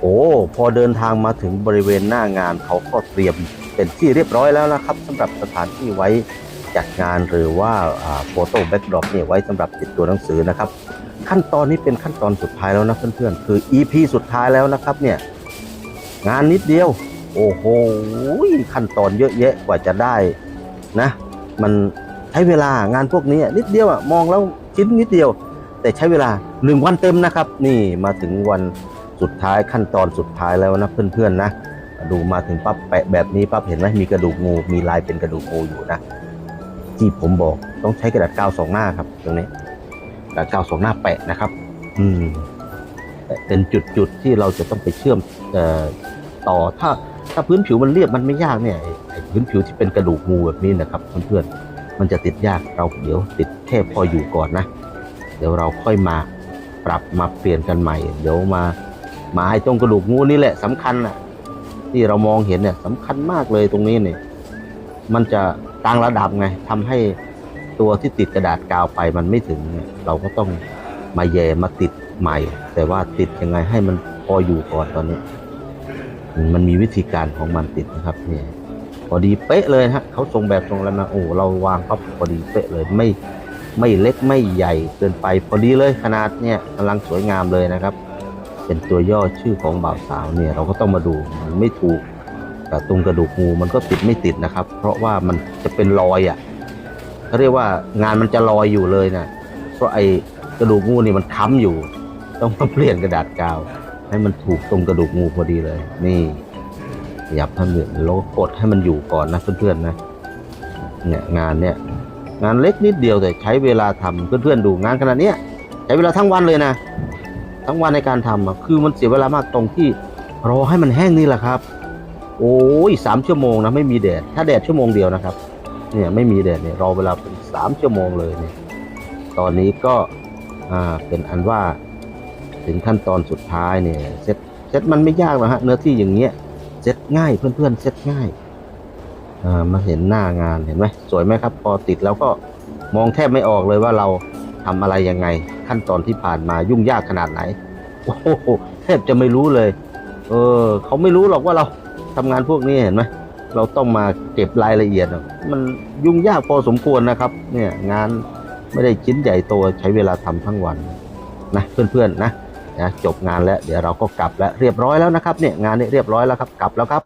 โอ้พอเดินทางมาถึงบริเวณหน้างานเขาก็เตรียมเป็นที่เรียบร้อยแล้วนะครับสำหรับสถานที่ไว้จัดงานหรือว่าโฟโต้แบ็กดรอปเนี่ยไว้สำหรับติดตัวหนังสือนะครับ ขั้นตอนนี้เป็นขั้นตอนสุดท้ายแล้วนะเพื่อนๆ คือ EP สุดท้ายแล้วนะครับเนี่ยงานนิดเดียว โอ้โหขั้นตอนเยอะแยะกว่าจะได้นะ มันใช้เวลางานพวกนี้นิดเดียวอะมองแล้วชิ้นนิดเดียว แต่ใช้เวลาหนึ่งวันเต็มนะครับ นี่มาถึงวัน สุดท้ายขั้นตอนสุดท้ายแล้วนะเพื่อนๆนะดูมาถึงปั๊บแปะแบบนี้ปั๊บเห็นไหมมีกระดูกงูมีลายเป็นกระดูกงูอยู่นะที่ผมบอกต้องใช้กระดาษกาวสองหน้าครับ ตรงนี้กระดาษกาวสองหน้าแปะนะครับ อืมแต่เป็นจุดๆที่เราจะต้องไปเชื่อมเอ่อต่อถ้าถ้าพื้นผิวมันเรียบมันไม่ยากเนี่ยพื้นผิวที่เป็นกระดูกงูแบบนี้นะครับเพื่อนๆมันจะติดยากเราเดี๋ยวติดแค่พออยู่ก่อนนะ เดี๋ยวเราค่อยมาปรับมาเปลี่ยนกันใหม่ เดี๋ยวมา มาไอ้ตรงกระดูกงูนี่แหละสำคัญนะที่เรามองเห็นเนี่ยสำคัญมากเลยตรงนี้เนี่ยมันจะต่างระดับไงทำให้ตัวที่ติดกระดาษกาวไปมันไม่ถึงเนี่ยเราก็ต้องมาแย่มาติดใหม่ แต่ว่าติดยังไงให้มันพออยู่ก่อนตอนนี้ มันมีวิธีการของมันติดนะครับเนี่ยพอดีเป๊ะเลยฮะเขาส่งแบบส่งอะไรมาโอ้เราวางปั๊บพอดีเป๊ะเลยไม่ไม่เล็กไม่ใหญ่เกินไปพอดีเลยขนาดเนี่ยกำลังสวยงามเลยนะครับ เป็นตัวย่อชื่อของบ่าวสาวเนี่ยเราก็ต้องมาดูมันไม่ถูกแต่ตรงกระดูกงูมันก็ติดไม่ติดนะครับ เพราะว่ามันจะเป็นรอยอะเขาเรียกว่างานมันจะลอยอยู่เลยนะเพราะไอ้กระดูกงูนี่มันค้ำอยู่ ต้องมาเปลี่ยนกระดาษกาว ให้มันถูกตรงกระดูกงูพอดีเลย นี่ขยับให้มันแล้วก็กดให้มันอยู่ก่อนนะเพื่อนๆนะเนี่ยงานเนี่ยงานเล็กนิดเดียวแต่ใช้เวลาทำเพื่อนๆดูงานขนาดเนี้ยใช้เวลาทั้งวันเลยนะ ทั้งวันในการทำอะคือมันเสียเวลามากตรงที่รอให้มันแห้งนี่แหละครับ โอ้ยสามชั่วโมงนะไม่มีแดด ถ้าแดดชั่วโมงเดียวนะครับ เนี่ยไม่มีแดดเนี่ยรอเวลาเป็นสามชั่วโมงเลยเนี่ย ตอนนี้ก็อ่าเป็นอันว่าถึงขั้นตอนสุดท้ายเนี่ยเซ็ตเซ็ตมันไม่ยากหรอกฮะเนื้อที่อย่างเงี้ยเซ็ตง่ายเพื่อนๆเซ็ตง่ายอ่ามาเห็นหน้างานเห็นไหมสวยไหมครับ พอติดแล้วก็มองแทบไม่ออกเลยว่าเรา ทำอะไรยังไง ขั้นตอนที่ผ่านมายุ่งยากขนาดไหน โอ้โหแทบจะไม่รู้เลย เออ เขาไม่รู้หรอกว่าเราทำงานพวกนี้เห็นไหมเราต้องมาเก็บรายละเอียด มันยุ่งยากพอสมควรนะครับ เนี่ยงานไม่ได้ชิ้นใหญ่โตใช้เวลาทำทั้งวันนะเพื่อนๆนะนะจบงานแล้ว เดี๋ยวเราก็กลับแล้วเรียบร้อยแล้วนะครับเนี่ยงานนี้เรียบร้อยแล้วครับกลับแล้วครับ